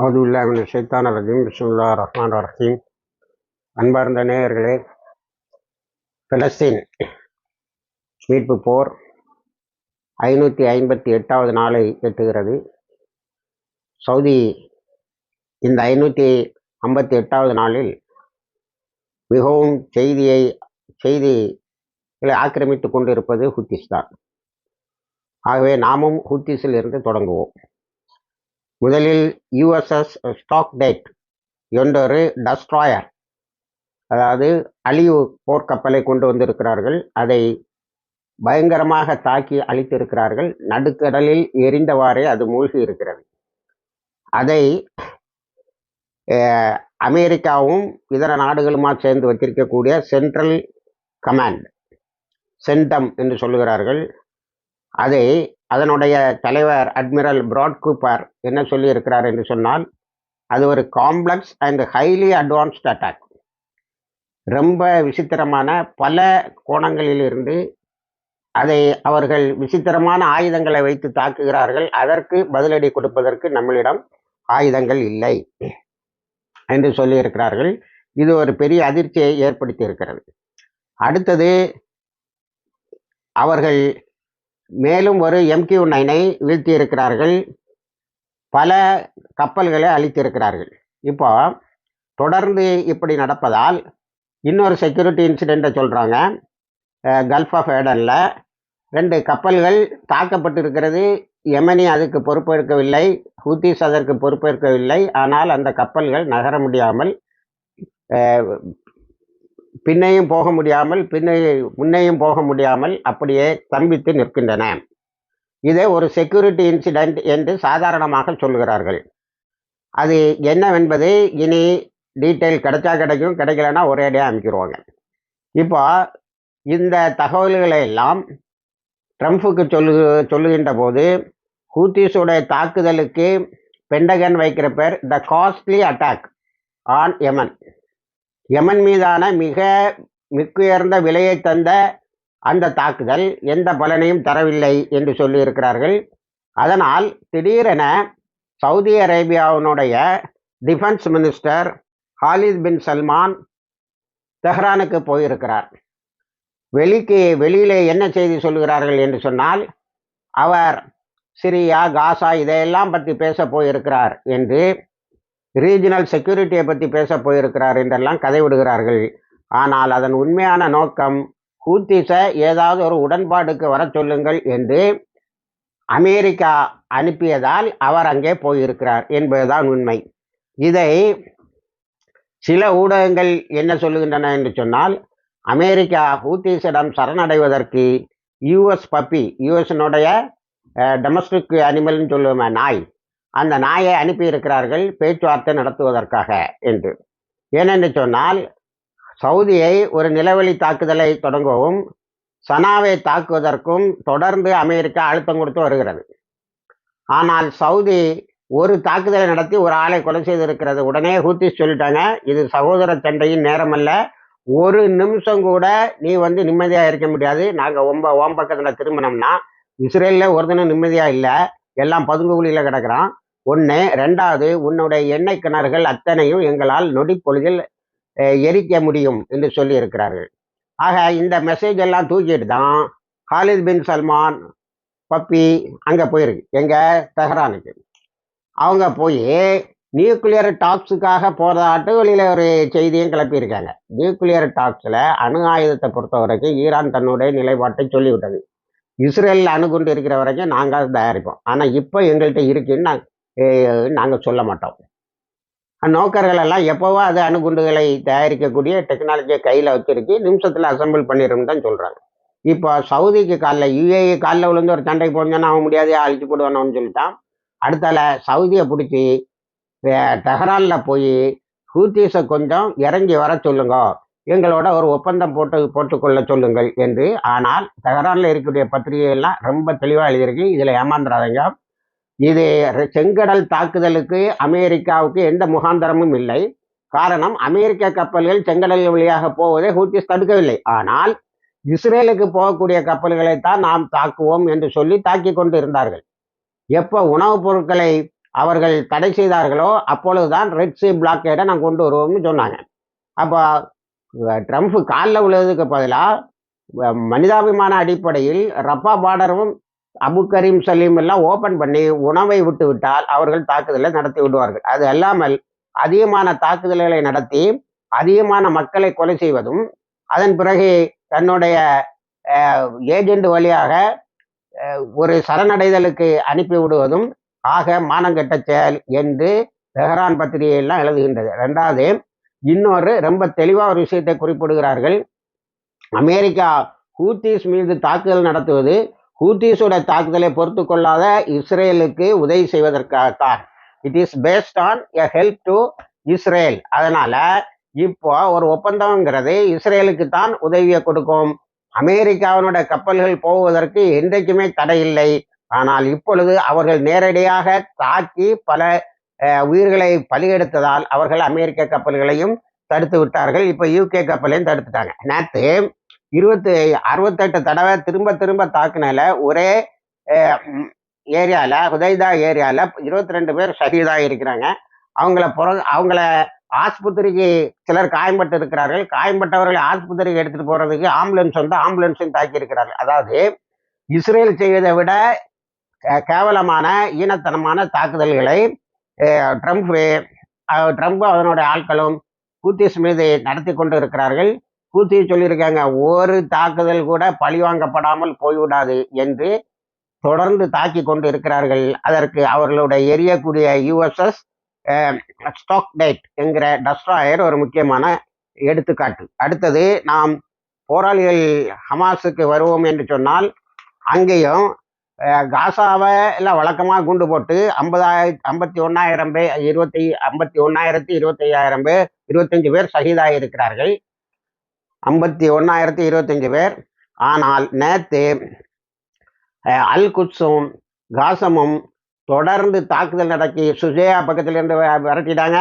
அவுதுல்லாமின் சைத்தான் ரஜீம். பிஸ்முல்லா ரஹ்மான் ரஹீம். அன்பார்ந்த நேயர்களே பிலஸ்தீன் மீட்பு போர் ஐநூற்றி ஐம்பத்தி எட்டாவது நாளை எட்டுகிறது. சவுதி இந்த ஐநூற்றி ஐம்பத்தி எட்டாவது நாளில் மிகவும் செய்தியை செய்திகளை ஆக்கிரமித்து கொண்டிருப்பது ஹுத்திஸ்தான் ஆகவே நாமும் ஹூத்திஸில் இருந்து தொடங்குவோம். முதலில் யுஎஸ்எஸ் ஸ்டாக் டேட் என்றொரு டஸ்ட்ராயர் அதாவது அழிவு போர்க்கப்பலை கொண்டு வந்திருக்கிறார்கள். அதை பயங்கரமாக தாக்கி அழித்திருக்கிறார்கள். நடுக்கடலில் எரிந்தவாறே அது மூழ்கி இருக்கிறது. அதை அமெரிக்காவும் இதர நாடுகளுமா சேர்ந்து வச்சிருக்கக்கூடிய சென்ட்ரல் கமாண்ட் சென்டம் என்று சொல்லுகிறார்கள். அதை அதனுடைய தலைவர் அட்மிரல் பிராட்கூப்பர் என்ன சொல்லியிருக்கிறார் என்று சொன்னால் அது ஒரு complex and highly advanced attack ரொம்ப விசித்திரமான பல கோணங்களிலிருந்து அதை அவர்கள் விசித்திரமான ஆயுதங்களை வைத்து தாக்குகிறார்கள். அதற்கு பதிலடி கொடுப்பதற்கு நம்மளிடம் ஆயுதங்கள் இல்லை என்று சொல்லியிருக்கிறார்கள். இது ஒரு பெரிய அதிர்ச்சியை ஏற்படுத்தி இருக்கிறது அடுத்தது அவர்கள் மேலும் ஒரு எம்கியூ நைனை வீழ்த்தியிருக்கிறார்கள். பல கப்பல்களை அழித்திருக்கிறார்கள். இப்போ தொடர்ந்து இப்படி நடப்பதால் இன்னொரு செக்யூரிட்டி இன்சிடெண்ட்டை சொல்கிறாங்க கல்ஃப் ஆஃப் ஏடனில் ரெண்டு கப்பல்கள் தாக்கப்பட்டிருக்கிறது. எமனி அதுக்கு பொறுப்பேற்கவில்லை. ஹூத்திஸ் அதற்கு பொறுப்பேற்கவில்லை. ஆனால் அந்த கப்பல்கள் நகர முடியாமல் பின்னையும் போக முடியாமல் பின்னே முன்னையும் போக முடியாமல் அப்படியே தம்பித்து நிற்கின்றன. இதை ஒரு செக்யூரிட்டி இன்சிடென்ட் என்று சாதாரணமாக சொல்கிறார்கள் அது என்னவென்பது இனி டீட்டெயில் கிடைச்சா கிடைக்கும் கிடைக்கலன்னா ஒரேடியாக அமைக்கிடுவாங்க இப்போ இந்த தகவல்களை எல்லாம் ட்ரம்ப்புக்கு சொல்லு சொல்லுகின்ற போது ஹூத்திஸுடைய தாக்குதலுக்கு பெண்டகன் வைக்கிற பேர் the costly attack on Yemen யமன் மீதான மிக மிக்குயர்ந்த விலையை தந்த அந்த தாக்குதல் எந்த பலனையும் தரவில்லை என்று சொல்லியிருக்கிறார்கள். அதனால் திடீரென Saudi அரேபியாவினுடைய defence minister Khalid bin Salman தெஹ்ரானுக்கு போயிருக்கிறார். வெளிக்கு வெளியிலே என்ன செய்தி சொல்கிறார்கள் என்று சொன்னால் அவர் சிரியா காசா இதையெல்லாம் பற்றி பேச போயிருக்கிறார் என்று ரீஜினல் செக்யூரிட்டியை பற்றி பேச போயிருக்கிறார் என்றெல்லாம் கதை விடுகிறார்கள் ஆனால் அதன் உண்மையான நோக்கம் ஹூத்திஸை ஏதாவது ஒரு உடன்பாடுக்கு வர சொல்லுங்கள் என்று அமெரிக்கா அனுப்பியதால் அவர் அங்கே போயிருக்கிறார் என்பதுதான் உண்மை. இதை சில ஊடகங்கள் என்ன சொல்லுகின்றன என்று சொன்னால் அமெரிக்கா ஹூத்தீஸிடம் சரணடைவதற்கு யூஎஸ் பப்பி யூஎஸ்னுடைய டொமஸ்டிக் அனிமல்னு சொல்லுவோமே நாய். அந்த நாயை அனுப்பியிருக்கிறார்கள் பேச்சுவார்த்தை நடத்துவதற்காக என்று. ஏனென்று சொன்னால் சவுதியை ஒரு நிலவழி தாக்குதலை தொடங்கவும் சனாவை தாக்குவதற்கும் தொடர்ந்து அமெரிக்கா அழுத்தம் கொடுத்து வருகிறது. ஆனால் சவுதி ஒரு தாக்குதலை நடத்தி ஒரு ஆளை கொலை செய்திருக்கிறது. உடனே ஹூத்தி சொல்லிட்டாங்க இது சகோதர சண்டையின் நேரம் அல்ல ஒரு நிமிஷம் கூட நீ வந்து நிம்மதியாக இருக்க முடியாது. நாங்கள் ஒம்ப ஓம் பக்கத்தில் திரும்பினோம்னா இஸ்ரேலில் ஒரு தினம் நிம்மதியாக இல்லை. எல்லாம் பதுங்குகுழியில் கிடக்கிறான். ஒன்று ரெண்டாவது உன்னுடைய எண்ணெய் கிணறுகள் அத்தனையும் எங்களால் நொடிப்பொழுதில் எரிக்க முடியும் என்று சொல்லி இருக்கிறார்கள் ஆக இந்த மெசேஜ் எல்லாம் தூக்கிட்டு தான் ஹாலித் பின் சல்மான் பப்பி அங்கே போயிருக்கு எங்கள் தெஹரானுக்கு. அவங்க போய் நியூக்ளியர் டாக்ஸுக்காக போகிறதாட்டு வெளியில் ஒரு செய்தியும் கிளப்பியிருக்காங்க. நியூக்ளியர் டாக்ஸில் அணு ஆயுதத்தை பொறுத்த வரைக்கும் ஈரான் தன்னுடைய நிலைப்பாட்டை சொல்லிவிட்டது. இஸ்ரேலில் அணுகுண்டு இருக்கிற வரைக்கும் நாங்கள் தயாரிப்போம். ஆனால் இப்போ எங்கள்கிட்ட இருக்குன்னு நாங்கள் சொல்ல மாட்டோம். நோக்கர்கள் எல்லாம் எப்போவோ அது அணுகுண்டுகளை தயாரிக்கக்கூடிய டெக்னாலஜியை கையில் வச்சிருக்கு நிமிஷத்தில் அசம்பிள் பண்ணிடும் தான் சொல்கிறாங்க இப்போ சவுதிக்கு காலில் யுஏஇ காலில் விழுந்து ஒரு சண்டைக்கு போனோன்னா அவன் முடியாது அழிச்சு போடுவானு சொல்லிட்டான். அடுத்தால சவுதியை பிடிச்சி டெஹரானில் போய் ஹூத்தீஸை கொஞ்சம் இறங்கி வர சொல்லுங்க. எங்களோட ஒரு ஒப்பந்தம் போட்டு போட்டுக்கொள்ள சொல்லுங்கள் என்று. ஆனால் டெஹரானில் இருக்கக்கூடிய பத்திரிகைகள்லாம் ரொம்ப தெளிவாக எழுதியிருக்கு. இதில் ஏமாந்துடாதீங்க இது செங்கடல் தாக்குதலுக்கு அமெரிக்காவுக்கு எந்த முகாந்தரமும் இல்லை. காரணம் அமெரிக்க கப்பல்கள் செங்கடல் வழியாக போவதை ஹூத்திஸ் தடுக்கவில்லை. ஆனால் இஸ்ரேலுக்கு போகக்கூடிய கப்பல்களைத்தான் நாம் தாக்குவோம் என்று சொல்லி தாக்கி கொண்டு இருந்தார்கள் எப்போ உணவுப் பொருட்களை அவர்கள் தடை செய்தார்களோ அப்பொழுதுதான் ரெட் சி பிளாக்கேடை நான் கொண்டு வருவோம்னு சொன்னாங்க. அப்போ ட்ரம்ப் காலில் உள்ளதுக்கு பதிலாக மனிதாபிமான அடிப்படையில் ரப்பா பார்டரும் அபு கரீம் சலீம் எல்லாம் ஓப்பன் பண்ணி உணவை விட்டு விட்டால் அவர்கள் தாக்குதலை நடத்தி விடுவார்கள். அது அல்லாமல் அதிகமான தாக்குதல்களை நடத்தி அதிகமான மக்களை கொலை செய்வதும் அதன் பிறகு தன்னுடைய ஏஜெண்ட் வழியாக ஒரு சரணடைதலுக்கு அனுப்பி விடுவதும் ஆக மானங்கெட்ட செயல் என்று தெஹரான் பத்திரிகையெல்லாம் எழுதுகின்றது. ரெண்டாவது இன்னொரு ரொம்ப தெளிவாக ஒரு விஷயத்தை குறிப்பிடுகிறார்கள். அமெரிக்கா ஹூத்திஸ் மீது தாக்குதல் நடத்துவது ஹூத்திஸோட தாக்குதலை பொறுத்து கொள்ளாத இஸ்ரேலுக்கு உதவி செய்வதற்காகத்தான். It is based on a help to Israel அதனால இப்போ ஒரு ஒப்பந்தம்ங்கிறது இஸ்ரேலுக்கு தான் உதவியை கொடுக்கும். அமெரிக்காவினோட கப்பல்கள் போவதற்கு என்றைக்குமே தடை இல்லை. ஆனால் இப்பொழுது அவர்கள் நேரடியாக தாக்கி பல உயிர்களை பலியெடுத்ததால் அவர்கள் அமெரிக்க கப்பல்களையும் தடுத்து விட்டார்கள். இப்போ யூகே கப்பலையும் தடுத்துட்டாங்க. நேற்று இருபத்தி அறுபத்தெட்டு தடவை திரும்ப திரும்ப தாக்குனால ஒரே ஏரியாவில் ஹுதைதா ஏரியாவில் இருபத்தி ரெண்டு பேர் ஷஹீதாக இருக்கிறாங்க. அவங்கள புற அவங்கள ஆஸ்பத்திரிக்கு சிலர் காயம்பட்டு இருக்கிறார்கள். காயம்பட்டவர்களை ஆஸ்பத்திரிக்கு எடுத்துகிட்டு போகிறதுக்கு ஆம்புலன்ஸ் வந்து ஆம்புலன்ஸையும் தாக்கி இருக்கிறார்கள். அதாவது இஸ்ரேல் செய்வதை விட கேவலமான ஈனத்தனமான தாக்குதல்களை ட்ரம்ப் ட்ரம்ப் அதனுடைய ஆட்களும் கூத்திஸ் மீது நடத்தி கொண்டு இருக்கிறார்கள். கூத்தி சொல்லியிருக்காங்க. ஒரு தாக்குதல் கூட பழிவாங்கப்படாமல் போய்விடாது என்று தொடர்ந்து தாக்கி கொண்டு இருக்கிறார்கள் அதற்கு அவர்களுடைய எரியக்கூடிய யுஎஸ்எஸ் ஸ்டாக் டேட் என்கிற டஸ்ட்ராயர் ஒரு முக்கியமான எடுத்துக்காட்டு. அடுத்தது நாம் போராளிகள் ஹமாஸுக்கு வருவோம் என்று சொன்னால் அங்கேயும் காசாவை எல்லாம் வழக்கமாக குண்டு போட்டு ஐம்பதாயிர ஐம்பத்தி ஒன்றாயிரம் பேர் இருபத்தி ஐம்பத்தி ஒன்றாயிரத்தி இருபத்தி ஐயாயிரம் பேர் இருபத்தஞ்சு பேர் ஷஹீதாகி இருக்கிறார்கள். ஐம்பத்தி ஒன்றாயிரத்தி இருபத்தஞ்சு பேர். ஆனால் நேற்று அல் குட்ஸும் காசமும் தொடர்ந்து தாக்குதல் நடத்தி சுஜேயா பக்கத்தில் இருந்து விரட்டிட்டாங்க.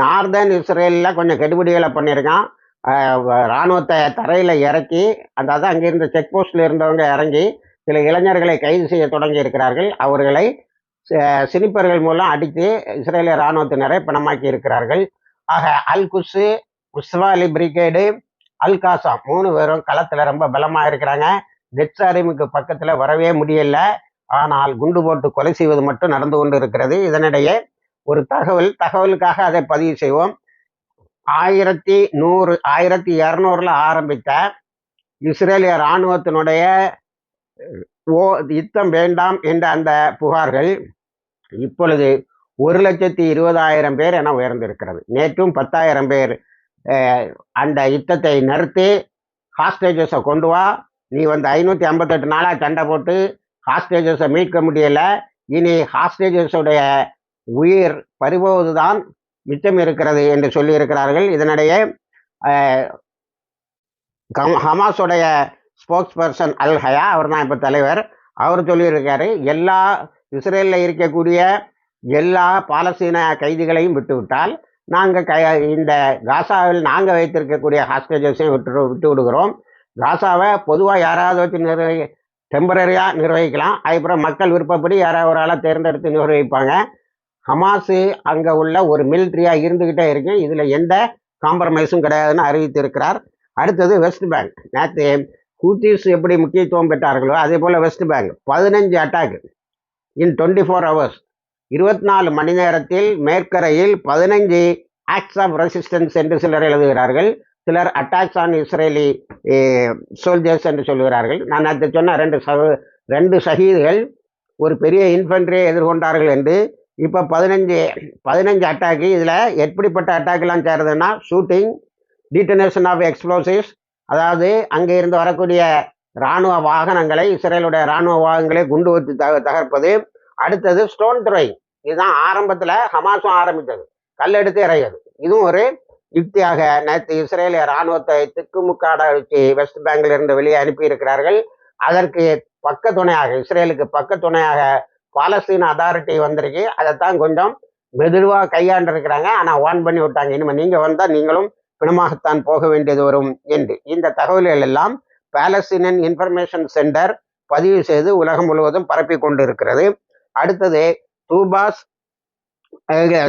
நார்தன் இஸ்ரேலில் கொஞ்சம் கெடுபிடிகளை பண்ணியிருக்கான். இராணுவத்தை ராணுவத்தை தரையில் இறக்கி அதாவது அதான் அங்கே இருந்த செக் போஸ்டில் இருந்தவங்க இறங்கி சில இளைஞர்களை கைது செய்ய தொடங்கி இருக்கிறார்கள். அவர்களை சினிப்பர்கள் மூலம் அடித்து இஸ்ரேலிய இராணுவத்தினரை பணமாக்கி இருக்கிறார்கள். ஆக அல் குஸ்ஸு முஸ்வா அலி பிரிகேடு அல்காசா மூணு பேரும் களத்தில் ரொம்ப பலமாக இருக்கிறாங்க. நெட்சாரிமுக்கு பக்கத்தில் வரவே முடியல. ஆனால் குண்டு போட்டு கொலை செய்வது மட்டும் நடந்து கொண்டு இருக்கிறது இதனிடையே ஒரு தகவல் தகவலுக்காக அதை பதிவு செய்வோம். ஆயிரத்தி நூறு ஆயிரத்தி இரநூறுல ஆரம்பித்த இஸ்ரேலிய இராணுவத்தினுடைய ஓ யுத்தம் வேண்டாம் என்ற அந்த புகார்கள் இப்பொழுது ஒரு லட்சத்தி இருபதாயிரம் பேர் என உயர்ந்திருக்கிறது. நேற்றும் பத்தாயிரம் பேர் அந்த யுத்தத்தை நிறுத்தி ஹாஸ்டேஜஸை கொண்டு வா. நீ வந்து ஐநூற்றி ஐம்பத்தெட்டு நாளாக சண்டை போட்டு ஹாஸ்டேஜஸை மீட்க முடியலை. இனி ஹாஸ்டேஜஸுடைய உயிர் பறிபோவதுதான் மிச்சம் இருக்கிறது என்று சொல்லியிருக்கிறார்கள். இதனிடையே கம்- ஹமாஸுடைய ஸ்போக்ஸ் பர்சன் அல் ஹயா அவர் தான் இப்போ தலைவர் அவர் சொல்லியிருக்காரு எல்லா இஸ்ரேலில் இருக்கக்கூடிய எல்லா பாலஸ்தீன கைதிகளையும் விட்டுவிட்டால் நாங்கள் க இந்த காசாவில் நாங்கள் வைத்திருக்கக்கூடிய ஹாஸ்டேஜஸையும் விட்டு விட்டு விடுகிறோம். காசாவை பொதுவாக யாராவது வச்சு நிர்வகி டெம்பரரியாக நிர்வகிக்கலாம். அதுக்கப்புறம் மக்கள் விருப்பப்படி யாராவது ஒரு ஆளாக தேர்ந்தெடுத்து நிர்வகிப்பாங்க. ஹமாஸு அங்கே உள்ள ஒரு மிலிட்ரியாக இருந்துக்கிட்டே இருக்கு. இதில் எந்த காம்ப்ரமைஸும் கிடையாதுன்னு அறிவித்திருக்கிறார். அடுத்தது வெஸ்ட் பேங்க் நேற்று ஹூத்திஸ் எப்படி முக்கியத்துவம் பெற்றார்களோ அதே போல் வெஸ்ட் பேங்க் பதினஞ்சு attack in twenty four hours இருபத்தி நாலு மணி நேரத்தில் மேற்கரையில் பதினஞ்சு ஆக்ட்ஸ் ஆஃப் ரெசிஸ்டன்ஸ் என்று சிலர் எழுதுகிறார்கள். சிலர் அட்டாக்ஸ் ஆன் இஸ்ரேலி சோல்ஜர்ஸ் என்று சொல்கிறார்கள் நான் நேற்று சொன்ன ரெண்டு சக ரெண்டு ஷஹீதுகள் ஒரு பெரிய இன்ஃபென்ட்ரியை எதிர்கொண்டார்கள் என்று. இப்போ பதினஞ்சு பதினஞ்சு அட்டாக்கு இதில் எப்படிப்பட்ட அட்டாக்கெலாம் சேருதுன்னா ஷூட்டிங் டீட்டனேஷன் ஆஃப் எக்ஸ்ப்ளோசிவ்ஸ் அதாவது அங்கே இருந்து வரக்கூடிய இராணுவ வாகனங்களை இஸ்ரேலுடைய இராணுவ வாகனங்களை குண்டு வச்சு தக தகர்ப்பது. அடுத்தது ஸ்டோன் த்ரோயிங் இதுதான் ஆரம்பத்தில் ஹமாஸும் ஆரம்பித்தது. கல்லெடுத்து இறையது. இதுவும் ஒரு யுக்தியாக நேற்று இஸ்ரேலிய இராணுவத்தை திக்குமுக்காட வச்சு வெஸ்ட் பேங்க்ல இருந்து வெளியே அனுப்பி இருக்கிறார்கள் அதற்கு பக்க துணையாக இஸ்ரேலுக்கு பக்க துணையாக பாலஸ்தீன் அதாரிட்டி வந்திருக்கு. அதைத்தான் கொஞ்சம் மெதுவாக கையாண்டிருக்கிறாங்க. ஆனால் வான் பண்ணி விட்டாங்க. இனிமேல் நீங்கள் வந்தால் நீங்களும் பிணமாகத்தான் போக வேண்டியது வரும் என்று. இந்த தகவல்கள் எல்லாம் பாலஸ்தீனன் இன்ஃபர்மேஷன் சென்டர் பதிவு செய்து உலகம் முழுவதும் பரப்பி கொண்டிருக்கிறது. அடுத்தது தூபாஸ்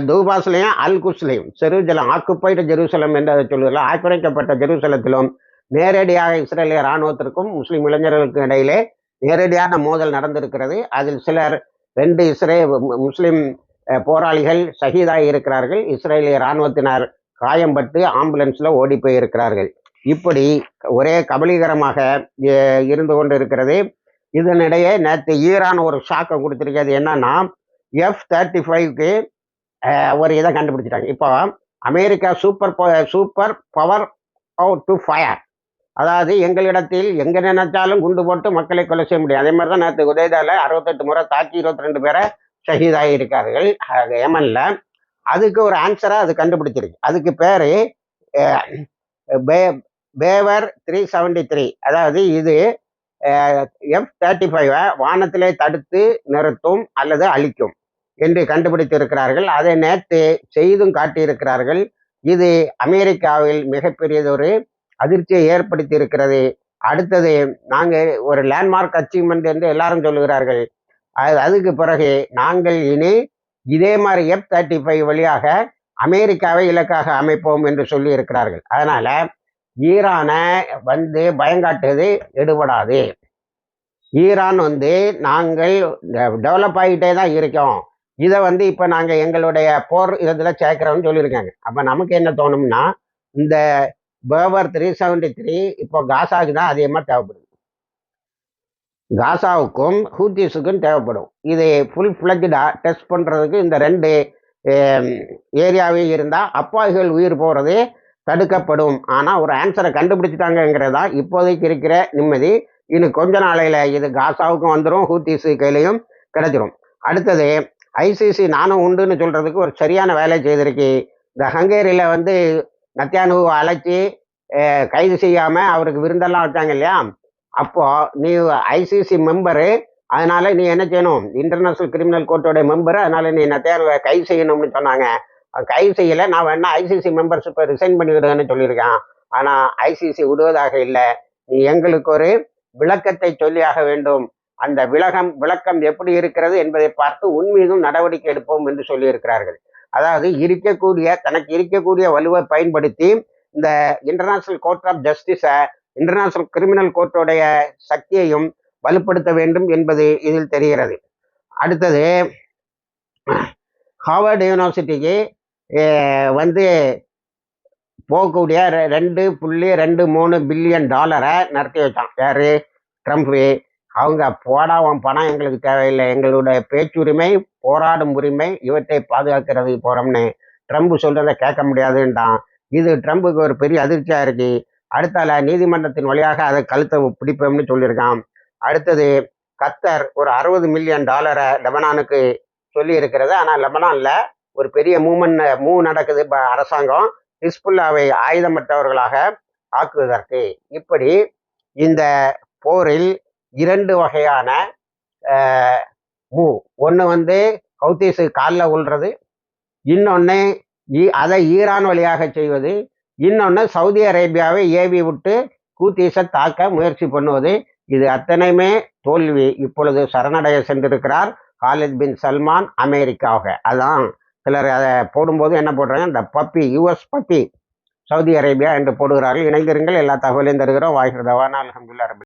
தூபாஸ்லையும் அல் குஸ்லையும் ஜெருசலம் ஆக்குப்பைடு ஜெருசலம் என்று அதை சொல்லுகிறார் ஆக்கிரமிக்கப்பட்ட ஜெருசலத்திலும் நேரடியாக இஸ்ரேலிய இராணுவத்திற்கும் முஸ்லீம் இளைஞர்களுக்கும் இடையிலே நேரடியான மோதல் நடந்திருக்கிறது. அதில் சிலர் ரெண்டு இஸ்ரே முஸ்லீம் முஸ்லிம் போராளிகள் ஷஹீதாகி இருக்கிறார்கள். இஸ்ரேலிய இராணுவத்தினர் காயம்பட்டு ஆம்புலன்ஸில் ஓடி போயிருக்கிறார்கள். இப்படி ஒரே கபலீகரமாக இருந்து கொண்டு இருக்கிறது இதனிடையே நேற்று ஈரான் ஒரு ஷாக்கை கொடுத்துருக்கிறது. என்னன்னா எஃப் தேர்ட்டி ஃபைவ்க்கு ஒரு இதை கண்டுபிடிச்சிட்டாங்க. இப்போ America super super power out to fire அதாவது எங்களிடத்தில் எங்கே நினைச்சாலும் குண்டு போட்டு மக்களை கொலை செய்ய முடியும். அதே மாதிரி தான் நேற்று உதயதால அறுபத்தெட்டு முறை தாக்கி இருபத்தி ரெண்டு பேரை ஷஹீதாகி இருக்கார்கள் அஹ் அதுக்கு ஒரு ஆன்சராக அது கண்டுபிடிச்சிருக்கு. அதுக்கு பேர் பே- பேவர் த்ரீ செவன்டி த்ரீ அதாவது இது எஃப் தேர்ட்டி ஃபைவை வானத்திலே தடுத்து நிறுத்தும் அல்லது அழிக்கும். என்று கண்டுபிடித்திருக்கிறார்கள். அதை நேற்று செய்தும் காட்டியிருக்கிறார்கள். இது அமெரிக்காவில் மிகப்பெரியதொரு அதிர்ச்சியை ஏற்படுத்தி இருக்கிறது அடுத்தது நாங்கள் ஒரு லேண்ட்மார்க் அச்சீவ்மெண்ட் என்று எல்லாரும் சொல்லுகிறார்கள். அது அதுக்கு பிறகு நாங்கள் இனி இதே மாதிரி எஃப் தேர்ட்டி ஃபைவ் வழியாக அமெரிக்காவை இலக்காக அமைப்போம் என்று சொல்லி இருக்கிறார்கள் அதனால ஈரானை வந்து பயங்காட்டுவது எடுபடாது. ஈரான் வந்து நாங்கள் டெவலப் ஆகிட்டே தான் இருக்கோம். இதை வந்து இப்போ நாங்கள் எங்களுடைய போர் இதில் சேர்க்குறோம்னு சொல்லியிருக்காங்க. அப்போ நமக்கு என்ன தோணும்னா இந்த பேவர் த்ரீ செவன்டி த்ரீ இப்போ காசாவுக்கு தான் அதிகமாக தேவைப்படுது. காசாவுக்கும் ஹூத்திஸுக்கும் தேவைப்படும். இது ஃபுல் ஃப்ளஜ்டாக டெஸ்ட் பண்ணுறதுக்கு இந்த ரெண்டு ஏரியாவே இருந்தால் அப்பாவிகள் உயிர் போகிறது தடுக்கப்படும். ஆனால் ஒரு ஆன்சரை கண்டுபிடிச்சிட்டாங்கங்கிறது தான் இப்போதைக்கு இருக்கிற நிம்மதி. இன்னும் கொஞ்ச நாளையில் இது காசாவுக்கும் வந்துடும் ஹூத்திஸு கையிலையும் கிடச்சிரும். அடுத்தது ஐசிசி நானும் உண்டுன்னு சொல்கிறதுக்கு ஒரு சரியான வேலை செய்திருக்கு. இந்த ஹங்கேரியில் வந்து நத்தியானுவை அழைச்சி கைது செய்யாமல் அவருக்கு விருந்தெல்லாம் வச்சாங்க இல்லையா? அப்போ நீ ஐசிசி மெம்பரு அதனால நீ என்ன செய்யணும்? இன்டர்நேஷனல் கிரிமினல் கோர்ட்டோட மெம்பர் அதனால நீ நத்தியானுவை கைது செய்யணும்னு சொன்னாங்க. கைது செய்யலை நான் வேணா ஐசிசி மெம்பர்ஷிப்பை ரிசைன் பண்ணிவிடுங்கன்னு சொல்லியிருக்கான். ஆனால் ஐசிசி விடுவதாக இல்லை. நீ எங்களுக்கு ஒரு விளக்கத்தை சொல்லியாக வேண்டும். அந்த விலகம் விளக்கம் எப்படி இருக்கிறது என்பதை பார்த்து உன்மீதும் நடவடிக்கை எடுப்போம் என்று சொல்லியிருக்கிறார்கள். அதாவது இருக்கக்கூடிய தனக்கு இருக்கக்கூடிய வலுவை பயன்படுத்தி இந்த இன்டர்நேஷனல் கோர்ட் ஆஃப் ஜஸ்டிஸை இன்டர்நேஷனல் கிரிமினல் கோர்ட்டோடைய சக்தியையும் வலுப்படுத்த வேண்டும் என்பது இதில் தெரிகிறது. அடுத்தது ஹார்வர்டு யூனிவர்சிட்டிக்கு வந்து போகக்கூடிய ரெ- ரெண்டு புள்ளி ரெண்டு மூணு பில்லியன் டாலரை நடத்தி வச்சான். யாரு? ட்ரம்ப் அவங்க போடா உன் பணம் எங்களுக்கு தேவையில்லை. எங்களுடைய பேச்சுரிமை போராடும் உரிமை இவற்றை பாதுகாக்கிறது போறோம்னு ட்ரம்ப் சொல்றதை கேட்க முடியாதுன்றான். இது ட்ரம்புக்கு ஒரு பெரிய அதிர்ச்சியா இருக்கு. அடுத்தால நீதிமன்றத்தின் வழியாக அதை கழுத்தை பிடிப்போம்னு சொல்லியிருக்கான். அடுத்தது கத்தர் ஒரு அறுபது மில்லியன் டாலரை லெபனானுக்கு சொல்லி இருக்கிறது ஆனால் லெபனான்ல ஒரு பெரிய மூமெண்ட் மூவ் நடக்குது இப்போ அரசாங்கம். ஹிஸ்புல்லாவை ஆயுதமற்றவர்களாக ஆக்குவதற்கு. இப்படி இந்த போரில் இரண்டு வகையான மூவ் ஒன்று வந்து ஹவுத்தீஸு காலில் உள்றது இன்னொன்று அதை ஈரான் வழியாக செய்வது இன்னொன்று சவுதி அரேபியாவை ஏவி விட்டு கூத்தீஸை தாக்க முயற்சி பண்ணுவது. இது அத்தனையுமே தோல்வி. இப்பொழுது சரணடைய சென்றிருக்கிறார் காலித் பின் சல்மான் அமெரிக்காவாக அதான் சிலர் அதை போடும்போது என்ன போடுறாங்க இந்த puppy US puppy Saudi Arabia என்று போடுகிறார்கள். இணைந்திருங்கள். எல்லா தகவலையும் தருகிறோம். வாய்கிறதவான அலமதுல்லா ரபி